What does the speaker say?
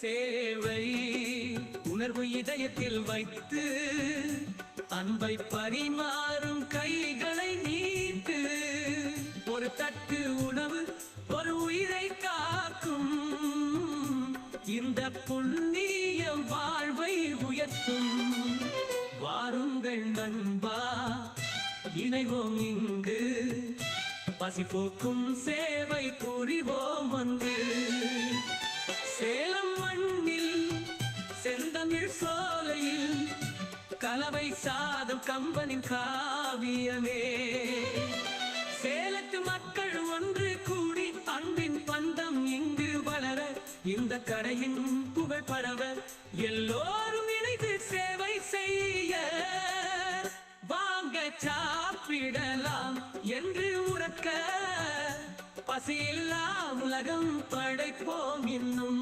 சேவை உணர்வு இதயத்தில் வைத்து அன்பை பரிமாறும் கைகளை நீட்டு. ஒரு தட்டு உணவு ஒரு உயிரை காக்கும். இந்த புண்ணிய வாழ்வை உயர்த்தும். வாருங்கள் நண்பா இணைவோம் இங்கு. பசி போக்கும் சேவை புரிவோம் வந்து. செந்தமிழ் சோலையில் கலவை சாதம் கம்பனின் காவியமே. சேலத்து மக்கள் ஒன்று கூடி அன்பின் பந்தம் இங்கு வளர இந்த கடையின் புகைப்படவ எல்லோரும் இணைந்து சேவை செய்ய. வாங்க சாப்பிடலாம் என்று உறக்க பசியில்லா உலகம் படைப்போம் இன்னும்.